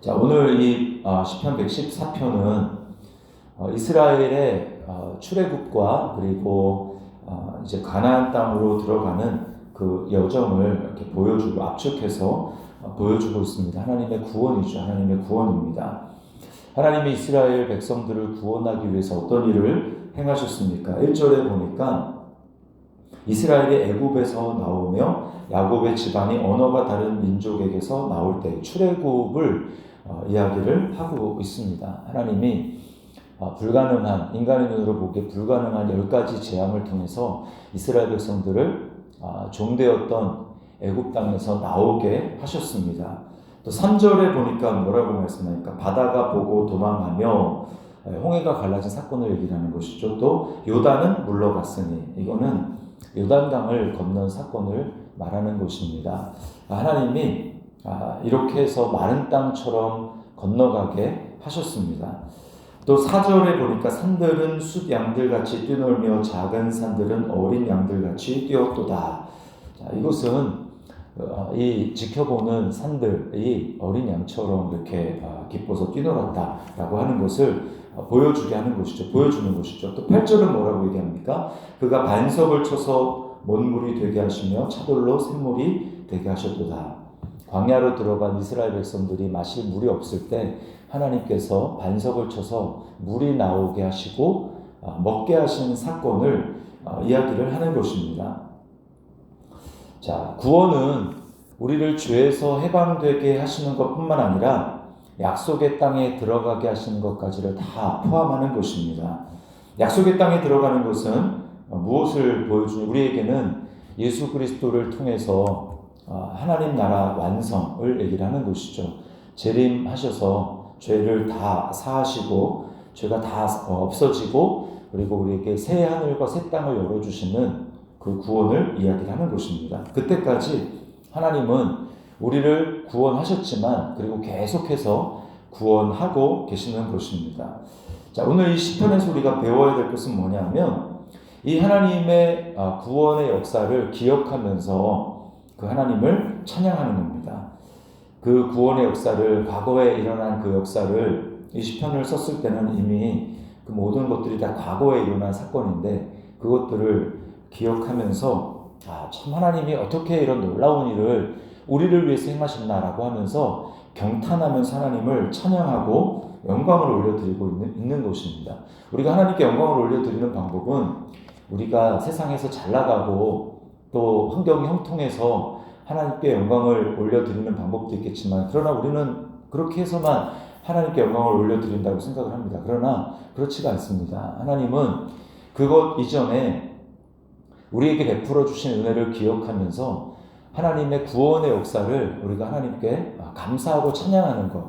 자, 오늘 이 아, 시편 114편은 어, 이스라엘의 어, 출애굽과 그리고 어, 이제 가나안 땅으로 들어가는 그 여정을 이렇게 보여주고 압축해서 보여주고 있습니다. 하나님의 구원이죠. 하나님의 구원입니다. 하나님이 이스라엘 백성들을 구원하기 위해서 어떤 일을 행하셨습니까? 1절에 보니까 이스라엘이 애굽에서 나오며 야곱의 집안이 언어가 다른 민족에게서 나올 때 출애굽을 어, 이야기를 하고 있습니다. 하나님이 어, 불가능한 인간의 눈으로 보기에 불가능한 열 가지 재앙을 통해서 이스라엘 백성들을 어, 종되었던 애굽 땅에서 나오게 하셨습니다. 또 3절에 보니까 뭐라고 말씀하니까 바다가 보고 도망하며 홍해가 갈라진 사건을 얘기하는 것이죠. 또 요단은 물러갔으니 이거는 요단강을 건넌 사건을 말하는 것입니다. 하나님이 아, 이렇게 해서 마른 땅처럼 건너가게 하셨습니다. 또 4절에 보니까 산들은 숫 양들같이 뛰놀며 작은 산들은 어린 양들같이 뛰었도다. 자, 이것은 어, 이 지켜보는 산들이 어린 양처럼 이렇게 아, 기뻐서 뛰놀았다라고 하는 것을 어, 보여주게 하는 것이죠. 보여주는 것이죠. 또 8절은 뭐라고 얘기합니까? 그가 반석을 쳐서 먼물이 되게 하시며 차돌로 샘물이 되게 하셨도다. 광야로 들어간 이스라엘 백성들이 마실 물이 없을 때 하나님께서 반석을 쳐서 물이 나오게 하시고 어, 먹게 하시는 사건을 어, 이야기를 하는 것입니다. 자, 구원은 우리를 죄에서 해방되게 하시는 것뿐만 아니라 약속의 땅에 들어가게 하시는 것까지를 다 포함하는 것입니다. 약속의 땅에 들어가는 것은 무엇을 보여주니 우리에게는 예수 그리스도를 통해서 어, 하나님 나라 완성을 얘기를 하는 것이죠. 재림하셔서 죄를 다 사하시고 죄가 다 어, 없어지고 그리고 우리에게 새 하늘과 새 땅을 열어주시는 그 구원을 이야기를 하는 것입니다. 그때까지 하나님은 우리를 구원하셨지만 그리고 계속해서 구원하고 계시는 것입니다. 자, 오늘 이 시편에서 우리가 배워야 될 것은 뭐냐면 이 하나님의 아, 구원의 역사를 기억하면서 그 하나님을 찬양하는 겁니다. 그 구원의 역사를 과거에 일어난 그 역사를 이 시편을 썼을 때는 이미 그 모든 것들이 다 과거에 일어난 사건인데 그것들을 기억하면서 아, 참 하나님이 어떻게 이런 놀라운 일을 우리를 위해서 행하셨나라고 하면서 경탄하면서 하나님을 찬양하고 영광을 올려드리고 있는, 있는 것입니다. 우리가 하나님께 영광을 올려드리는 방법은 우리가 세상에서 잘 나가고 또 환경이 형통해서 하나님께 영광을 올려드리는 방법도 있겠지만 그러나 우리는 그렇게 해서만 하나님께 영광을 올려드린다고 생각을 합니다. 그러나 그렇지가 않습니다. 하나님은 그것 이전에 우리에게 베풀어 주신 은혜를 기억하면서 하나님의 구원의 역사를 우리가 하나님께 감사하고 찬양하는 것.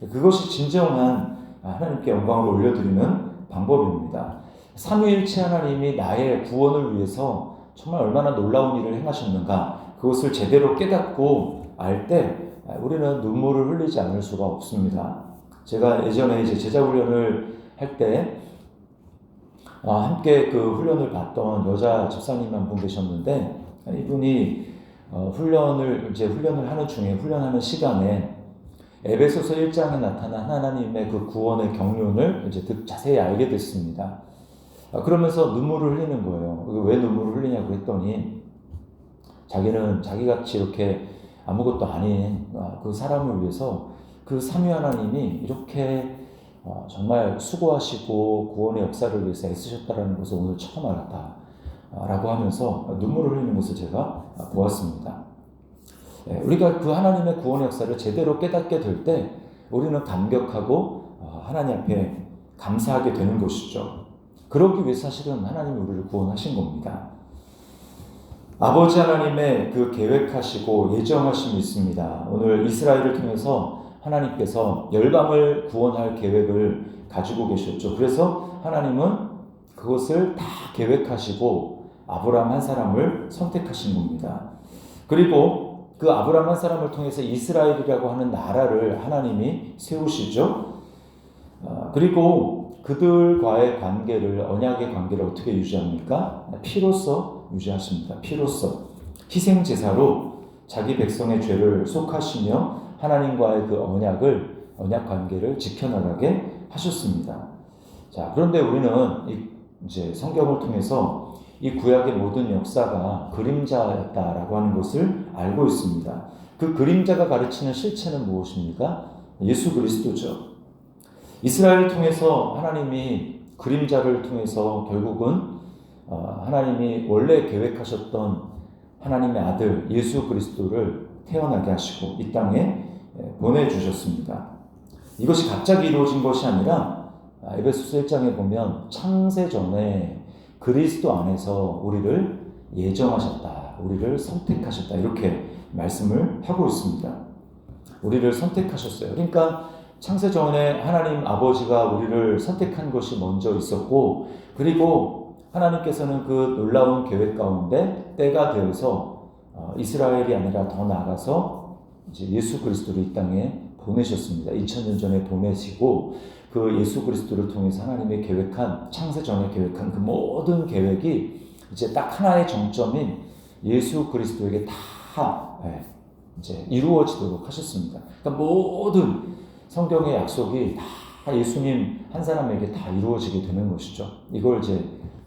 그것이 진정한 하나님께 영광을 올려드리는 방법입니다. 삼위일체 하나님이 나의 구원을 위해서 정말 얼마나 놀라운 일을 행하셨는가 그것을 제대로 깨닫고 알 때 우리는 눈물을 흘리지 않을 수가 없습니다. 제가 예전에 이제 제자 훈련을 할때 아, 함께 그 훈련을 봤던 여자 집사님 한분 계셨는데 이분이 어, 훈련을 이제 훈련을 하는 중에 훈련하는 시간에 에베소서 1장에 나타난 하나님의 그 구원의 경륜을 이제 자세히 알게 됐습니다. 아, 그러면서 눈물을 흘리는 거예요. 왜 눈물을 흘리냐고 했더니 자기는 자기같이 이렇게 아무것도 아닌 아, 그 사람을 위해서 그 삼위 하나님이 이렇게 어, 정말 수고하시고 구원의 역사를 위해서 애쓰셨다는 것을 오늘 처음 알았다. 아, 라고 하면서 눈물을 흘리는 것을 제가 보았습니다. 예, 우리가 그 하나님의 구원의 역사를 제대로 깨닫게 될 때 우리는 감격하고 어, 하나님 앞에 감사하게 되는 것이죠. 그러기 위해 사실은 하나님이 우리를 구원하신 겁니다. 아버지 하나님의 그 계획하시고 예정하심이 있습니다. 오늘 이스라엘을 통해서 하나님께서 열방을 구원할 계획을 가지고 계셨죠. 그래서 하나님은 그것을 다 계획하시고 아브라함 한 사람을 선택하신 겁니다. 그리고 그 아브라함 한 사람을 통해서 이스라엘이라고 하는 나라를 하나님이 세우시죠. 아, 그리고 그들과의 관계를 언약의 관계를 어떻게 유지합니까? 피로써 유지하십니다. 피로써 희생 제사로 자기 백성의 죄를 속하시며 하나님과의 그 언약을 언약 관계를 지켜나가게 하셨습니다. 자, 그런데 우리는 이제 성경을 통해서 이 구약의 모든 역사가 그림자였다라고 하는 것을 알고 있습니다. 그 그림자가 가르치는 실체는 무엇입니까? 예수 그리스도죠. 이스라엘을 통해서 하나님이 그림자를 통해서 결국은 어, 하나님이 원래 계획하셨던 하나님의 아들 예수 그리스도를 태어나게 하시고 이 땅에 보내주셨습니다. 이것이 갑자기 이루어진 것이 아니라 아, 에베소서 1장에 보면 창세 전에 그리스도 안에서 우리를 예정하셨다. 우리를 선택하셨다. 이렇게 말씀을 하고 있습니다. 우리를 선택하셨어요. 그러니까 창세 전에 하나님 아버지가 우리를 선택한 것이 먼저 있었고, 그리고 하나님께서는 그 놀라운 계획 가운데 때가 되어서 어, 이스라엘이 아니라 더 나아가서 이제 예수 그리스도를 이 땅에 보내셨습니다. 2000년 전에 보내시고 그 예수 그리스도를 통해서 하나님의 계획한 창세 전에 계획한 그 모든 계획이 이제 딱 하나의 정점인 예수 그리스도에게 다 네, 이제 이루어지도록 하셨습니다. 그러니까 모든 성경의 약속이 다 예수님 한 사람에게 다 이루어지게 되는 것이죠. 이걸 이제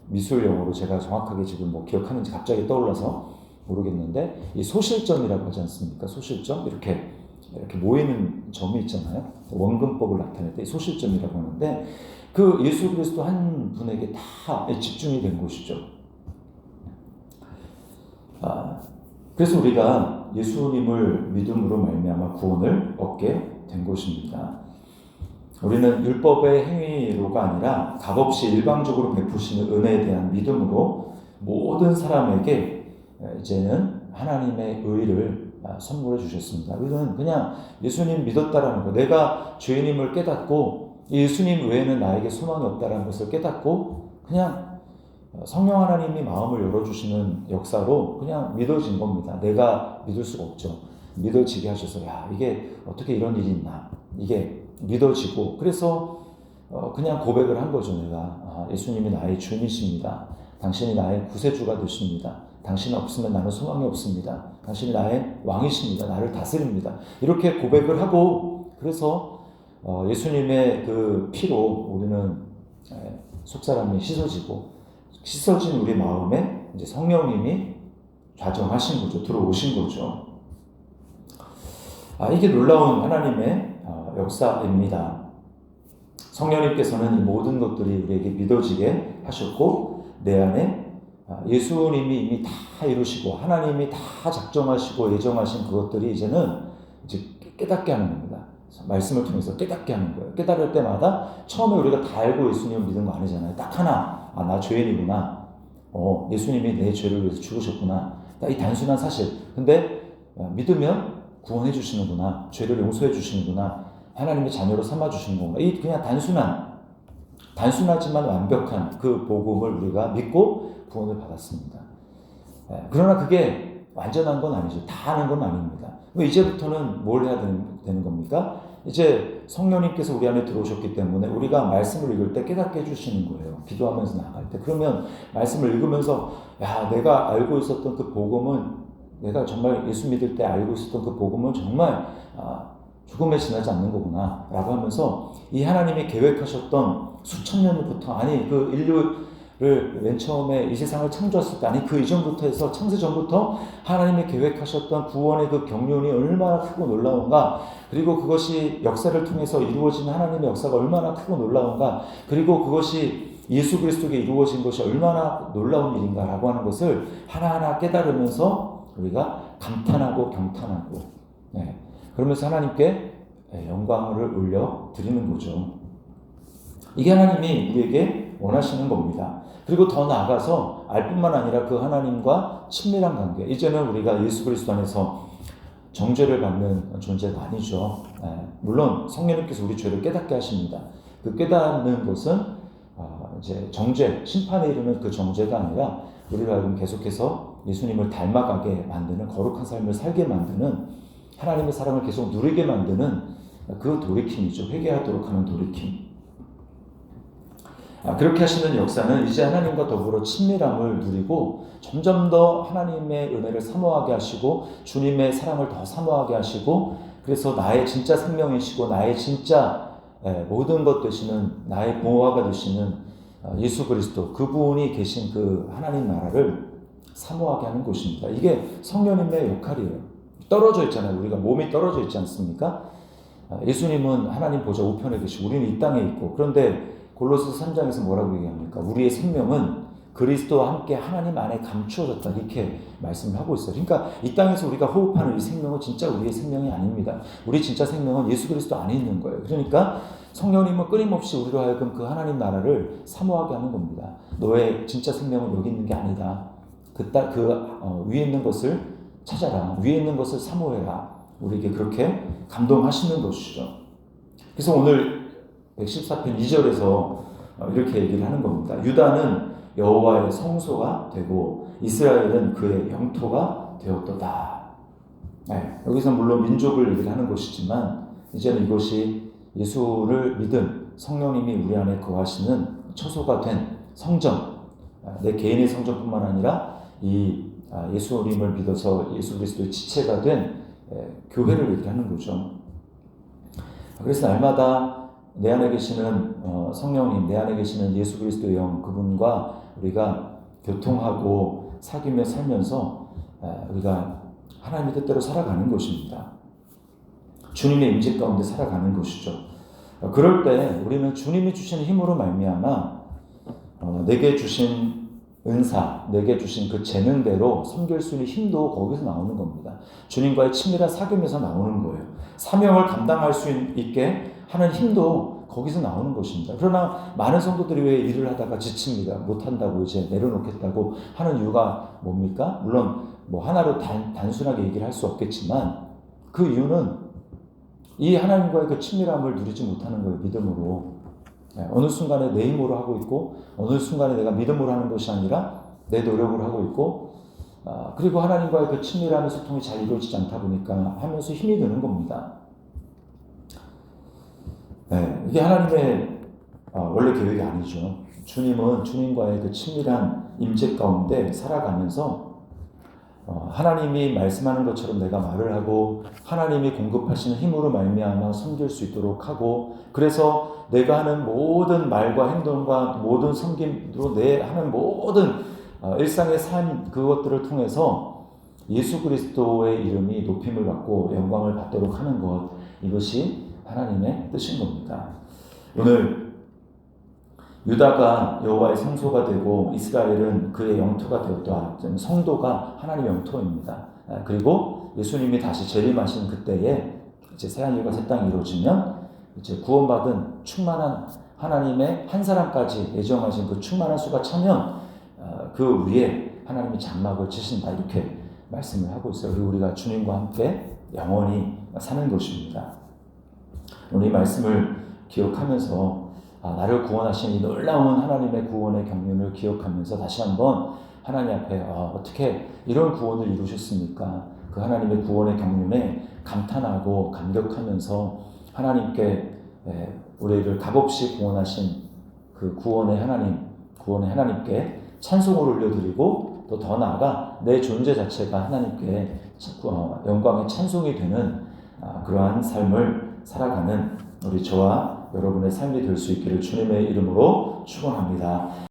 미술 용어로 제가 정확하게 지금 뭐 기억하는지 갑자기 떠올라서 모르겠는데 이 소실점이라고 하지 않습니까? 소실점 이렇게 이렇게 모이는 점이 있잖아요. 원근법을 나타낼 때 소실점이라고 하는데 그 예수 그리스도 한 분에게 다 집중이 된 것이죠. 아, 그래서 우리가 예수님을 믿음으로 말미암아 구원을 얻게 된 것입니다. 우리는 율법의 행위로가 아니라 값없이 일방적으로 베푸시는 은혜에 대한 믿음으로 모든 사람에게 이제는 하나님의 의를 선물해 주셨습니다. 우리는 그냥 예수님 믿었다라는 거, 내가 죄인임을 깨닫고 예수님 외에는 나에게 소망이 없다라는 것을 깨닫고 그냥 성령 하나님이 마음을 열어주시는 역사로 그냥 믿어진 겁니다. 내가 믿을 수가 없죠. 믿어지게 하셔서 야 이게 어떻게 이런 일이 있나 이게 믿어지고 그래서 어, 그냥 고백을 한 거죠 내가 아, 예수님이 나의 주님이십니다. 당신이 나의 구세주가 되십니다. 당신 없으면 나는 소망이 없습니다. 당신이 나의 왕이십니다. 나를 다스립니다. 이렇게 고백을 하고 그래서 어, 예수님의 그 피로 우리는 속사람이 씻어지고 씻어진 우리 마음에 이제 성령님이 좌정하신 거죠. 들어오신 거죠. 아, 이게 놀라운 하나님의 어, 역사입니다. 성령님께서는 이 모든 것들이 우리에게 믿어지게 하셨고 내 안에 아, 예수님이 이미 다 이루시고 하나님이 다 작정하시고 예정하신 그것들이 이제는 이제 깨닫게 하는 겁니다. 말씀을 통해서 깨닫게 하는 거예요. 깨달을 때마다 처음에 우리가 다 알고 예수님을 믿은 거 아니잖아요. 딱 하나, 아, 나 죄인이구나. 어, 예수님이 내 죄를 위해서 죽으셨구나. 이 단순한 사실. 근데 어, 믿으면 구원해 주시는구나. 죄를 용서해 주시는구나. 하나님의 자녀로 삼아 주시는 건가. 이 그냥 단순한, 단순하지만 완벽한 그 복음을 우리가 믿고 구원을 받았습니다. 예, 그러나 그게 완전한 건 아니죠. 다 아는 건 아닙니다. 이제부터는 뭘 해야 되는, 겁니까? 이제 성령님께서 우리 안에 들어오셨기 때문에 우리가 말씀을 읽을 때 깨닫게 해주시는 거예요. 기도하면서 나갈 때. 그러면 말씀을 읽으면서, 야, 내가 알고 있었던 그 복음은, 내가 정말 예수 믿을 때 알고 있었던 그 복음은 정말, 아, 죽음에 지나지 않는 거구나. 라고 하면서 이 하나님이 계획하셨던 수천 년부터, 아니, 그 인류, 를 맨 처음에 이 세상을 창조했을 때 아니 그 이전부터 해서 창세 전부터 하나님이 계획하셨던 구원의 그 경륜이 얼마나 크고 놀라운가 그리고 그것이 역사를 통해서 이루어진 하나님의 역사가 얼마나 크고 놀라운가 그리고 그것이 예수 그리스도에 이루어진 것이 얼마나 놀라운 일인가라고 하는 것을 하나하나 깨달으면서 우리가 감탄하고 경탄하고 네. 그러면서 하나님께 영광을 올려 드리는 거죠. 이게 하나님이 우리에게 원하시는 겁니다. 그리고 더 나아가서 알 뿐만 아니라 그 하나님과 친밀한 관계. 이제는 우리가 예수 그리스도 안에서 정죄를 받는 존재가 아니죠. 예, 물론 성령님께서 우리 죄를 깨닫게 하십니다. 그 깨닫는 것은 어, 이제 정죄, 심판에 이르는 그 정죄가 아니라 지금 계속해서 예수님을 닮아가게 만드는 거룩한 삶을 살게 만드는 하나님의 사랑을 계속 누리게 만드는 그 돌이킴이죠. 회개하도록 하는 돌이킴. 아, 그렇게 하시는 역사는 이제 하나님과 더불어 친밀함을 누리고 점점 더 하나님의 은혜를 사모하게 하시고 주님의 사랑을 더 사모하게 하시고 그래서 나의 진짜 생명이시고 나의 진짜 예, 모든 것 되시는 나의 보호하가 되시는 어, 예수 그리스도 그분이 계신 그 하나님 나라를 사모하게 하는 곳입니다. 이게 성령님의 역할이에요. 떨어져 있잖아요. 우리가 몸이 떨어져 있지 않습니까? 아, 예수님은 하나님 보좌 우편에 계시고 우리는 이 땅에 있고 그런데 골로새 3장에서 뭐라고 얘기합니까? 우리의 생명은 그리스도와 함께 하나님 안에 감추어졌다 이렇게 말씀을 하고 있어요. 그러니까 이 땅에서 우리가 호흡하는 이 생명은 진짜 우리의 생명이 아닙니다. 우리 진짜 생명은 예수 그리스도 안에 있는 거예요. 그러니까 성령님은 끊임없이 우리로 하여금 그 하나님 나라를 사모하게 하는 겁니다. 너의 진짜 생명은 여기 있는 게 아니다. 그, 따, 그 어, 위에 있는 것을 찾아라. 위에 있는 것을 사모해라. 우리에게 그렇게 감동하시는 것이죠. 그래서 오늘 114편 2절에서 이렇게 얘기를 하는 겁니다. 유다는 여호와의 성소가 되고 이스라엘은 그의 영토가 되었도다. 네, 여기서 물론 민족을 얘기를 하는 것이지만 이제는 이것이 예수를 믿은 성령님이 우리 안에 거하시는 처소가 된 성전, 내 개인의 성전뿐만 아니라 이 예수님을 믿어서 예수 그리스도의 지체가 된 교회를 얘기하는 거죠. 그래서 날마다 내 안에 계시는 어, 성령님, 내 안에 계시는 예수 그리스도의 영 그분과 우리가 교통하고 사귀며 살면서 우리가 하나님의 뜻대로 살아가는 것입니다. 주님의 임재 가운데 살아가는 것이죠. 어, 그럴 때 우리는 주님이 주신 힘으로 말미암아 어, 내게 주신 은사, 내게 주신 그 재능대로 섬길 수 있는 힘도 거기서 나오는 겁니다. 주님과의 친밀한 사귐에서 나오는 거예요. 사명을 감당할 수 있게 하는 힘도 거기서 나오는 것입니다. 그러나 많은 성도들이 왜 일을 하다가 지칩니다. 못한다고 이제 내려놓겠다고 하는 이유가 뭡니까? 물론 뭐 하나로 단, 단순하게 얘기를 할 수 없겠지만 그 이유는 이 하나님과의 그 친밀함을 누리지 못하는 거예요. 믿음으로. 네, 어느 순간에 내 힘으로 하고 있고 어느 순간에 내가 믿음으로 하는 것이 아니라 내 노력으로 하고 있고 아, 그리고 하나님과의 그 친밀함의 소통이 잘 이루어지지 않다 보니까 하면서 힘이 드는 겁니다. 네, 이게 하나님의 어, 원래 계획이 아니죠. 주님은 주님과의 그 친밀한 임재 가운데 살아가면서 어, 하나님이 말씀하는 것처럼 내가 말을 하고 하나님이 공급하시는 힘으로 말미암아 섬길 수 있도록 하고 그래서 내가 하는 모든 말과 행동과 모든 섬김으로 내 하는 모든 어, 일상의 삶 그것들을 통해서 예수 그리스도의 이름이 높임을 받고 영광을 받도록 하는 것 이것이 하나님의 뜻인 겁니다. 오늘 유다가 여호와의 성소가 되고 이스라엘은 그의 영토가 되었다. 성도가 하나님의 영토입니다. 아, 그리고 예수님이 다시 재림하신 그때에 이제 새하늘과 새 땅이 이루어지면 이제 구원받은 충만한 하나님의 한 사람까지 예정하신 그 충만한 수가 차면 아, 그 위에 하나님이 장막을 치신다 이렇게 말씀을 하고 있어요. 그리고 우리가 주님과 함께 영원히 사는 것입니다. 오늘 이 말씀을 기억하면서 아, 나를 구원하신 이 놀라운 하나님의 구원의 경륜을 기억하면서 다시 한번 하나님 앞에 아, 어떻게 이런 구원을 이루셨습니까? 그 하나님의 구원의 경륜에 감탄하고 감격하면서 하나님께 에, 우리를 값없이 구원하신 그 구원의 하나님, 구원의 하나님께 찬송을 올려드리고 또 더 나아가 내 존재 자체가 하나님께 어, 영광의 찬송이 되는 아, 그러한 삶을 살아가는 우리 저와 여러분의 삶이 될 수 있기를 주님의 이름으로 축원합니다.